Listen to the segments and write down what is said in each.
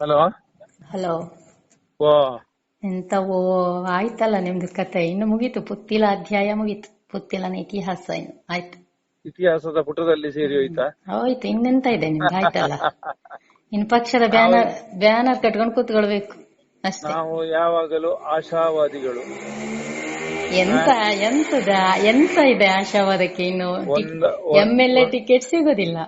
Hello. Hello. ಓ. ಎಂತವೋ ಆಯ್ತಲ್ಲ ನಿಮ್ದು ಕತೆ ಇನ್ನು ಮುಗೀತು ಪುತ್ತಿಲ ಅಧ್ಯಾಯ ಮುಗೀತು. ಪುತ್ತಿಲನ ಇತಿಹಾಸ ಇನ್ನು ಆಯ್ತು. ಇತಿಹಾಸದ ಪುಟದಲ್ಲಿ ಸೇರಿ ಹೋಯ್ತಾ? ಹೋಯ್ತು. ಇನ್ನೆಂತ ಇದೆ ನಿಮ್ದು? ಆಯ್ತಲ್ಲ? ಇನ್ನು ಪಕ್ಷದ ಬ್ಯಾನರ್ ಬ್ಯಾನರ್ ಕಟ್ಕೊಂಡು ಕೂತ್ಕೊಳ್ಬೇಕು. ಅಷ್ಟೇ. ನಾವು ಯಾವಾಗಲೂ ಆಶಾವಾದಿಗಳು. ಎಂತ ಎಂತದ ಎಂತ ಇದೆ ಆಶಾವಾದಕ್ಕೆ ಇನ್ನು? MLA M L A ticket ಸಿಗೋದಿಲ್ಲ.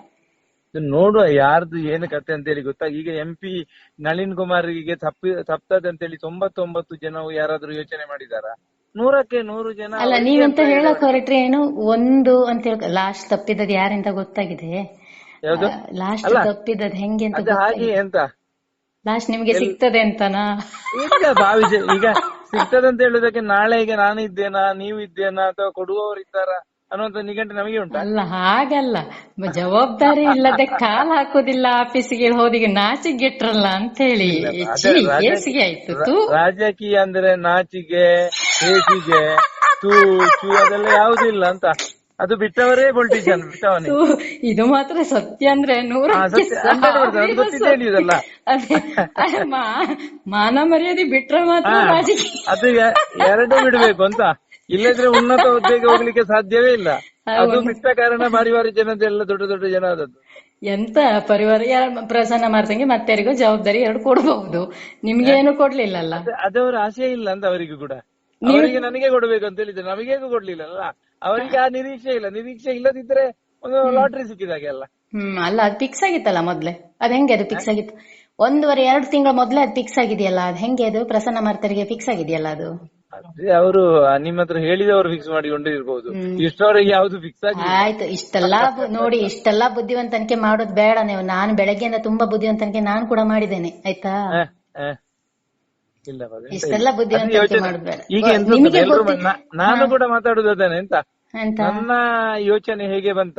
ನೋಡುವ ಯಾರ್ದು ಏನು ಕತೆ ಅಂತೇಳಿ ಗೊತ್ತಾ ಈಗ ಎಂ ಪಿ ನಳಿನ್ ಕುಮಾರ್ಗೆ ತಪ್ಪಿ ತಪ್ತದೆ ಅಂತೇಳಿ ತೊಂಬತ್ತೊಂಬತ್ತು ಜನ ಯಾರಾದ್ರೂ ಯೋಚನೆ ಮಾಡಿದಾರ? ನೂರಕ್ಕೆ ನೂರು ಜನ ಅಲ್ಲ ನೀವಂತ ಹೇಳಕ್ ಹೊರಟ್ರೆ ಏನು? ಒಂದು ಅಂತ ಹೇಳಿ ಲಾಸ್ಟ್ ತಪ್ಪಿದದ್ ಯಾರಿಂದ ಗೊತ್ತಾಗಿದೆ? ಯಾವ್ದು? ಲಾಸ್ಟ್ ತಪ್ಪಿದದ್ ಹೆಂಗೆ ಅಂತ ಹಾಗೆ ಅಂತ ಲಾಸ್ಟ್ ನಿಮ್ಗೆ ಸಿಗ್ತದೆ ಅಂತನಾ? ಈಗ ಭಾವಿಸಿ ಈಗ ಸಿಗ್ತದೆ ಅಂತ ಹೇಳುದಕ್ಕೆ ನಾಳೆ ಈಗ ನಾನು ಇದ್ದೇನಾ ನೀವು ಇದ್ದೇನಾ ಅಥವಾ ಕೊಡುವವರು ಇದ್ದಾರ ಅನ್ನುವಂತ ನಿಘಂಟು ನಮಗೆ ಉಂಟು? ಅಲ್ಲ ಹಾಗಲ್ಲ. ಜವಾಬ್ದಾರಿ ಇಲ್ಲದೆ ಕಾಲ್ ಹಾಕೋದಿಲ್ಲ ಆಫೀಸಿಗೆ ಹೋದಿಗೆ ನಾಚಿಗೆಟ್ರಲ್ಲ ಅಂತ ಹೇಳಿ ಆಯ್ತು ರಾಜಕೀಯ ಅಂದ್ರೆ ನಾಚಿಗೆ ಹೇಸಿಗೆ ತೂ ಚೂ ಅದೆಲ್ಲ ಯಾವ್ದು ಇಲ್ಲ ಅಂತ. ಅದು ಬಿಟ್ಟವರೇ ಪೊಲಿಟಿಷಿಯನ್ ಬಿಟ್ಟವನೇ. ಇದು ಮಾತ್ರ ಸತ್ಯ ಅಂದ್ರೆ ನೂರ ಹಾ, ಸತ್ಯ. 100% ಅದು ಗೊತ್ತಿದೆ ಇದೆಲ್ಲ. ಮಾನ ಮರ್ಯಾದೆ ಬಿಟ್ರೆ ಮಾತ್ರ ಅದು ಎರಡೇ ಬಿಡ್ಬೇಕು ಅಂತ. ಇಲ್ಲದ್ರೆ ಉನ್ನತ ಹುದ್ದೆಗೆ ಹೋಗ್ಲಿಕ್ಕೆ ಸಾಧ್ಯವೇ ಇಲ್ಲ. ಅದು ಬಿಟ್ಟ ಕಾರಣ ಬಾರಿ ಬಾರಿ ಜನದೆಲ್ಲ ದೊಡ್ಡ ದೊಡ್ಡ ಜನ ಆದದ್ದು ಎಂತ ಪರಿವಾರ ಪ್ರಸನ್ನ ಮಾಡ್ದಂಗೆ ಮತ್ತಾರಿಗೂ ಜವಾಬ್ದಾರಿ ಎರಡು ಕೊಡಬಹುದು ನಿಮ್ಗೆ ಏನು ಕೊಡ್ಲಿಲ್ಲಲ್ಲ? ಅದ- ಅದವರ ಆಸೆ ಇಲ್ಲ ಅಂತ ಅವರಿಗೂ ಕೂಡ. ಅವರಿಗೆ ನನಗೆ ಕೊಡ್ಬೇಕು ಅಂತ ಹೇಳಿದ್ರೆ. ನಮಗೇಗೂ ಕೊಡ್ಲಿಲ್ಲ ಅಲ್ಲ ಅವರಿಗೆ ಆ ನಿರೀಕ್ಷೆ ಇಲ್ಲ. ನಿರೀಕ್ಷೆ ಇಲ್ಲದಿದ್ರೆ ಒಂದು ಲಾಟ್ರಿ ಸಿಕ್ಕಿದಾಗೆ ಅಲ್ಲ. ಹ್ಮ್ ಅಲ್ಲ ಅದು ಫಿಕ್ಸ್ ಆಗಿತ್ತಲ್ಲ ಮೊದ್ಲೆ? ಅದ್ ಹೆಂಗೆ ಅದು ಫಿಕ್ಸ್ ಆಗಿತ್ತು? ಒಂದೂವರೆ ಎರಡು ತಿಂಗಳ ಮೊದ್ಲೇ ಅದು ಫಿಕ್ಸ್ ಆಗಿದೆಯಲ್ಲ? ಅದ್ ಹೆಂಗೆ ಅದು? ಪ್ರಸನ್ನ ಮಾರ್ತರಿಗೆ ಫಿಕ್ಸ್ ಆಗಿದೆಯಲ್ಲ ಅದು? ಅದೇ ಅವರು ನಿಮ್ಮ ಹತ್ರ ಹೇಳಿದವರು ಫಿಕ್ಸ್ ಮಾಡಿಕೊಂಡು ಇರ್ಬೋದು. ಇಷ್ಟವರೆಗೆ ಯಾವ್ದು ಫಿಕ್ಸ್ ಆಗಿ ಆಯ್ತು ಇಷ್ಟೆಲ್ಲಾ ನೋಡಿ ಇಷ್ಟೆಲ್ಲಾ ಬುದ್ಧಿವಂತನಿಕೆ ಮಾಡೋದು ಬೇಡ ನೀವು. ನಾನು ಬೆಳಗ್ಗೆಯಿಂದ ತುಂಬಾ ಬುದ್ಧಿವಂತನಿಕೆ ನಾನು ಕೂಡ ಮಾಡಿದ್ದೇನೆ. ಆಯ್ತಾ. ಇಲ್ಲ ಇಷ್ಟೆಲ್ಲ ಯೋಚನೆ- ಮಾಡೋದ್ ಬೇಡ. ಈಗ ನಿಮಗೆ ನಾನು ಕೂಡ ಮಾತಾಡುದು ಅದೇನೆ ಎಂತ? ನನ್ನ ಯೋಚನೆ ಹೇಗೆ ಬಂತ?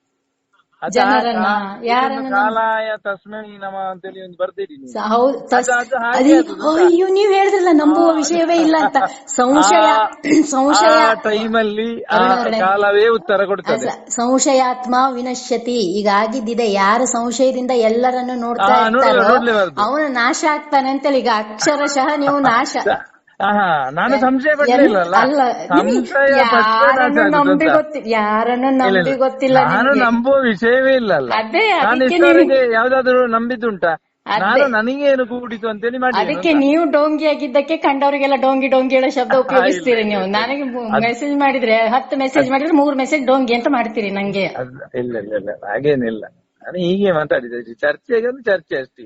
ಜನರನ್ನ, ಯಾರನ್ನ ಕಾಲಾಯ ತಸ್ಮೈ ನಮ ಅಂತೇಳಿ ಒಂದು ಸ- ಹೌದು ತಸ್- ಅದು- ಅದು ಹಾಗೆ ಅದೇ ಅದು ಅಯ್ಯೋ ನೀವ್ ಹೇಳಿದ್ರಲ್ಲ ನಂಬುವ ವಿಷಯವೇ ಇಲ್ಲ ಅಂತ. ಸಂಶಯ ಸಂಶಯ ಆ ಟೈಮಲ್ಲಿ ಆ ಅರುಣ್ ಅವರೇ. ಕಾಲವೇ ಉತ್ತರ ಕೊಡ್ತದೆ. ಅಲ್ಲ, ಸಂಶಯಾತ್ಮ ವಿನಶ್ಯತಿ. ಈಗ ಆಗಿದ್ದಿದೆ ಯಾರು ಸಂಶಯದಿಂದ ಎಲ್ಲರನ್ನು ನೋಡ್ತಾ ಆ, ನೋಡ್ಲೇ- ಇರ್ತಾರೋ. ಅವನು ನಾಶ ಆಗ್ತಾನೆ ಅಂತೇಳಿ ಈಗ ಅಕ್ಷರಶಃ ನೀವು ನಾಶ. ನಾನು ಸಂಶಯ ಯಾರನ್ನು ಗೊತ್ತಿಲ್ಲ ನಾನು. ನಂಬುವ ವಿಷಯವೇ ಇಲ್ಲಲ್ಲ. ನಾನು ಇಷ್ಟವರೆಗೆ ಯಾವ್ದಾದ್ರು ನಂಬಿದ್ದುಂಟಾ. ನಾನು ನನಗೆ ಏನು ಕೂಡಿತು ಅಂತೇಳಿ ಮಾಡಿ ಅದಕ್ಕೆ ನೀವು ಡೋಂಗಿ ಆಗಿದ್ದಕ್ಕೆ ಕಂಡವರಿಗೆಲ್ಲ ಡೋಂಗಿ ಡೋಂಗಿ ಹೇಳೋ ಶಬ್ದ ಉಪಯೋಗಿಸ್ತೀರಿ ನೀವು. ನನಗೆ ಮೆಸೇಜ್ ಮಾಡಿದ್ರೆ ಹತ್ತು ಮೆಸೇಜ್ ಮಾಡಿದ್ರೆ ಮೂರು ಮೆಸೇಜ್ ಡೋಂಗಿ ಅಂತ ಮಾಡ್ತೀರಿ ನಂಗೆ. ಇಲ್ಲ ಇಲ್ಲ ಇಲ್ಲ. ಹಾಗೇನಿಲ್ಲ. ನಾನು ಹೀಗೆ ಮಾತಾಡಿದೆ. ಚರ್ಚೆಗೆ ಒಂದು ಚರ್ಚೆ ಅಷ್ಟೇ.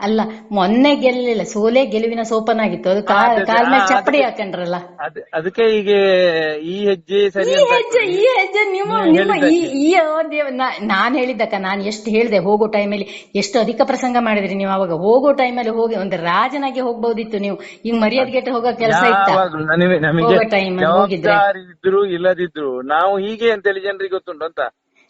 ಅಲ್ಲ ಮೊನ್ನೆ ಗೆಲ್ಲಿಲ್ಲ ಸೋಲೆ ಗೆಲುವಿನ ಸೋಪನ್ ಆಗಿತ್ತು ಅದು ಕಾಲ್. ಕಾಲ್ ಮೇಲೆ ಚಪ್ಪಡಿ ಹಾಕಂಡ್ರಲ್ಲ ಹಾಕೊಂಡ್ರಲ್ಲ ಅದ್ ಅದಕ್ಕೆ ಈಗ ಈ ಹೆಜ್ಜೆ ಸರಿ ಈ ಹೆಜ್ಜೆ ಈ ಹೆಜ್ಜೆ ನಿಮ್ಮ ನಿಮ್ಮ ಈ. ಈ ಒಂದು ನಾನ್ ಹೇಳಿದ್ದಕ್ಕ ನಾನ್ ಎಷ್ಟು ಹೇಳ್ದೆ ಹೋಗೋ ಟೈಮಲ್ಲಿ ಎಷ್ಟು ಅಧಿಕ ಪ್ರಸಂಗ ಮಾಡಿದ್ರಿ ನೀವು ಅವಾಗ ಹೋಗೋ ಟೈಮಲ್ಲಿ ಹೋಗಿ ಒಂದು ರಾಜನಾಗಿ ಹೋಗ್ಬಹುದಿತ್ತು ನೀವು ಈಗ ಮರ್ಯಾದೆಗೆಟ್ಟು ಹೋಗೋ ಕೆಲಸ ಇತ್ತ ಹೋಗೋ ಟೈಮ್ ಹೋಗಿದ್ರೆ. ಇದ್ರು ಇಲ್ಲದಿದ್ರು ನಾವು ಹೀಗೆ ಅಂತೇಳಿ ಜನರಿಗೆ ಗೊತ್ತುಂಟು ಅಂತ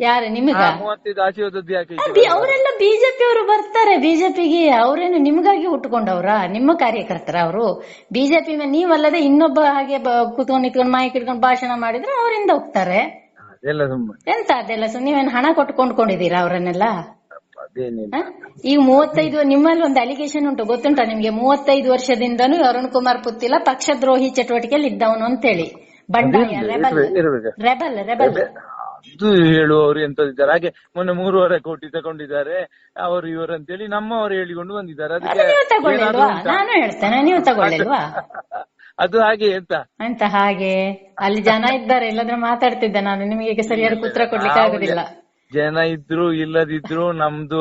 ಯಾರು ನಿಮಗ? ಮೂವತ್ತೈದು ಯಾಕೆ ಅವರೆಲ್ಲ ಬಿಜೆಪಿ ಅವರು ಬರ್ತಾರೆ. ಬಿಜೆಪಿಗೆ ಅವರೇನು ನಿಮ್ಗಾಗಿ ಹುಟ್ಕೊಂಡವ್ರ ನಿಮ್ಮ ಕಾರ್ಯಕರ್ತರ ಅವರು. ಬಿಜೆಪಿ ನೀವಲ್ಲದೆ ಇನ್ನೊಬ್ಬ ಹಾಗೆ ಕೂತ್ಕೊಂಡು ನಿಂತ್ಕೊಂಡು ಮೈಕ್ ಇಟ್ಕೊಂಡು ಭಾಷಣ ಮಾಡಿದ್ರೆ ಅವರಿಂದ ಹೋಗ್ತಾರೆ. ಎಂತ ಅದೆಲ್ಲ ಸುಮ್ಮನೆ ನೀವೇನು ಹಣ ಕೊಟ್ಟು ಕೊಂಡ್ಕೊಂಡಿದ್ದೀರಾ ಅವರನ್ನೆಲ್ಲ? ಈಗ ಮೂವತ್ತೈದು ನಿಮ್ಮಲ್ಲಿ ಒಂದು ಅಲಿಗೇಷನ್ ಉಂಟು ಗೊತ್ತುಂಟಾ ನಿಮ್ಗೆ? ಮೂವತ್ತೈದು ವರ್ಷದಿಂದನೂ ಅರುಣ್ ಕುಮಾರ್ ಪುತ್ತಿಲ ಪಕ್ಷದ್ರೋಹಿ ಚಟುವಟಿಕೆಯಲ್ಲಿ ಇದ್ದವನು ಅಂತೇಳಿ. ಬಂಡಾಯ ರೆಬಲ್ ರೆಬಲ್ ರೆಬಲ್. ಅದು ಹೇಳುವವರು ಎಂತದಿದ್ದಾರೆ. ಹಾಗೆ ಮೊನ್ನೆ ಮೂರುವರೆ ಕೋಟಿ ತಗೊಂಡಿದ್ದಾರೆ. ಅವರು ಇವರು ಅಂತೇಳಿ ನಮ್ಮವರು ಹೇಳಿಕೊಂಡು ಬಂದಿದ್ದಾರೆ. ಅದು ಅದಕ್ಕೆ ಅದು ಹಾಗೆ ಎಂತ? ಅಂತ ಹಾಗೆ? ಅಲ್ಲಿ ಜನ ಇದ್ದಾರೆ ಇಲ್ಲದ್ರೆ ಮಾತಾಡ್ತಿದ್ದೆ ನಾನು. ನಿಮಗೆ ಸರಿಯಾದ ಉತ್ತರ ಕೊಡ್ಲಿಕ್ಕೆ ಆಗುದಿಲ್ಲ. ಜನ ಇದ್ರು ಇಲ್ಲದಿದ್ರು ನಮ್ದು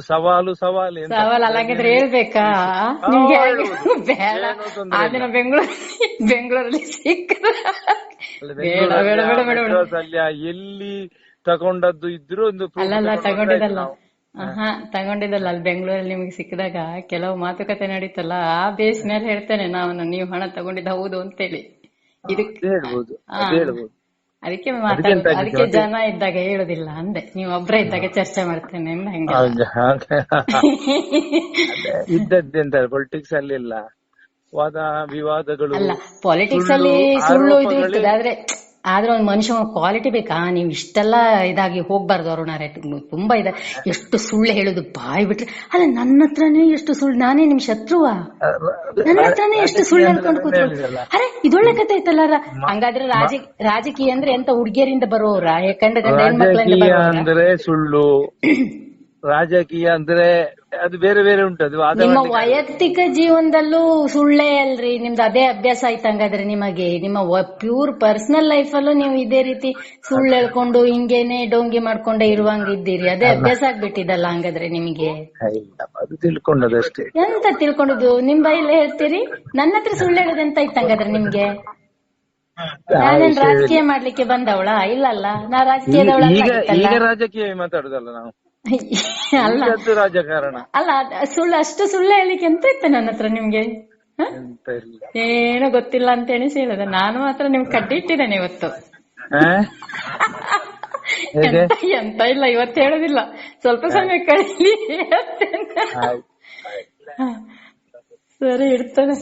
ಸವಾಲು ಸವಾಲು ಸವಾಲ್ ಅಲ್ಲಾಗಿದ್ರೆ ಹೇಳ್ಬೇಕಾ? ನಿಮ್ಗೆ ಬೇಡ. ಆ ದಿನ ಬೆಂಗಳೂರು ಬೆಂಗಳೂರಲ್ಲಿ ಸಿಕ್ಕ ಬೇಡ ಬೇಡ ಬೇಡ ಬೇಡ ಎಲ್ಲಿ ತಗೊಂಡದ್ದು ಇದ್ರು ಒಂದು ಅಲ್ಲಲ್ಲ ತಗೊಂಡು ತಗೊಂಡಿದ್ದಲ್ಲ. ಹಾ ತಗೊಂಡಿದ್ದಲ್ಲ. ಅಲ್ಲಿ ಬೆಂಗಳೂರಲ್ಲಿ ನಿಮ್ಗೆ ಸಿಕ್ಕಿದಾಗ ಕೆಲವು ಮಾತುಕತೆ ನಡೀತಲ್ಲ ಆ ಬೇಸ್ ಮೇಲೆ ಹೇಳ್ತೇನೆ ನಾನು. ನೀವು ಹಣ ತಗೊಂಡಿದ್ದ ಹೌದು ಅಂತೇಳಿ. ಇದಕ್ಕೆ. ಹೇಳ್ಬೋದು. ಅದಕ್ಕೆ ಅದಕ್ಕೆ? ಜನ ಇದ್ದಾಗ ಹೇಳುದಿಲ್ಲ ಅಂದೆ. ನೀವು ಒಬ್ರೇ ಇದ್ದಾಗ ಚರ್ಚೆ ಮಾಡ್ತೇನೆ ಅಂದ ಹಂಗೆ ಇದ್ದದ್ದೆಂತ ಪೊಲಿಟಿಕ್ಸ್ ಅಲ್ಲಿ ಇಲ್ಲ. ವಾದ ವಿವಾದಗಳು ಅಲ್ಲ ಪೊಲಿಟಿಕ್ಸ್ ಅಲ್ಲಿ ಸುಳ್ಳು, ಸುಳ್ಳು ಇದು ಇರ್ತದೆ ಆದ್ರೆ ಆದ್ರೆ ಒಂದ್ ಮನುಷ್ಯ ಕ್ವಾಲಿಟಿ ಬೇಕಾ? ನೀವ್ ಇಷ್ಟೆಲ್ಲ ಇದಾಗಿ ಹೋಗ್ಬಾರ್ದು ರೇಟ್ ತುಂಬಾ ಇದೆ. ಎಷ್ಟು ಸುಳ್ಳು ಹೇಳುದು ಬಾಯ್ ಬಿಟ್ರೆ. ಅಲ್ಲ ನನ್ನ ಹತ್ರನೇ ಎಷ್ಟು ಸುಳ್ಳು ನಾನೇ ನಿಮ್ ಶತ್ರುವ? ನನ್ನ ಹತ್ರನೇ ಎಷ್ಟು ಸುಳ್ಳು ಹೇಳ್ಕೊಂಡು ಕೂತ್ರು ಅರೆ ಇದೊಳ್ಳೆ ಕತೆ ಐತಲ್ಲ ಹಂಗಾದ್ರೆ ರಾಜ ರಾಜಕೀಯ ಅಂದ್ರೆ ಎಂತ ಹುಡುಗಿಯರಿಂದ ಬರೋರ ಯಾಕಂದ್ರೆ ಗಂಡ ಹೆಣ್ಮಕ್ಳಿಂದ ಅಂದ್ರೆ ಸುಳ್ಳು. ರಾಜಕೀಯ ಅಂದ್ರೆ ಅದು ಬೇರೆ ಬೇರೆ ಉಂಟು ಅದು ನಿಮ್ಮ ವೈಯಕ್ತಿಕ ಜೀವನದಲ್ಲೂ ಸುಳ್ಳೇ ಅಲ್ರಿ ನಿಮ್ದು ಅದೇ ಅಭ್ಯಾಸ ಆಯ್ತು ಹಂಗಾದ್ರೆ ನಿಮಗೆ. ನಿಮ್ಮ ಪ್ಯೂರ್ ಪರ್ಸನಲ್ ಲೈಫ್ ಅಲ್ಲೂ ನೀವು ಇದೇ ರೀತಿ ಸುಳ್ಳು ಹೇಳ್ಕೊಂಡು ಹಿಂಗೇನೆ ಡೋಂಗಿ ಮಾಡ್ಕೊಂಡೇ ಇರುವಂಗ ಇದ್ದೀರಿ ಅದೇ ಅಭ್ಯಾಸ ಆಗ್ಬಿಟ್ಟಿದಲ್ಲ ಹಂಗಾದ್ರೆ ನಿಮಗೆ. ತಿಳ್ಕೊಂಡದಷ್ಟೇ ಎಂತ ತಿಳ್ಕೊಂಡಿದ್ದು? ನಿಮ್ ಬೈಲ್ ಹೇಳ್ತೀರಿ? ನನ್ನ ಹತ್ರ ಸುಳ್ಳು ಹೇಳೋದು ಎಂತ ಆಯ್ತು ಹಂಗಾದ್ರೆ ನಿಮ್ಗೆ? ನಾನೇನ್ ರಾಜಕೀಯ ಮಾಡ್ಲಿಕ್ಕೆ ಬಂದವಳ? ಇಲ್ಲಲ್ಲ ನಾ ರಾಜಕೀಯದವಳ ಈಗ ಈಗ ರಾಜಕೀಯ ಮಾತಾಡುದಲ್ಲ ನಾವು. ರಾಜಕಾರಣ. ಅಲ್ಲ ಸುಳ್ಳು ಅಷ್ಟು ಸುಳ್ಳು ಹೇಳಿಕ್ಕೆ ಎಂತ ಇತ್ತು ನನ್ನ ಹತ್ರ ನಿಮ್ಗೆ? ಏನೋ ಗೊತ್ತಿಲ್ಲ ಅಂತ ಹೇಳಿ ಹೇಳದ. ನಾನು ಮಾತ್ರ ನಿಮ್ಗೆ ಕಡ್ಡಿ ಇಟ್ಟಿದ್ದೇನೆ ಇವತ್ತು ಎಂತ ಇಲ್ಲ ಇವತ್ತು ಹೇಳೋದಿಲ್ಲ. ಸ್ವಲ್ಪ ಸಮಯ ಕಳೀಲಿ ಆಯ್ತು. ಸರಿ ಇಡ್ತೇನೆ.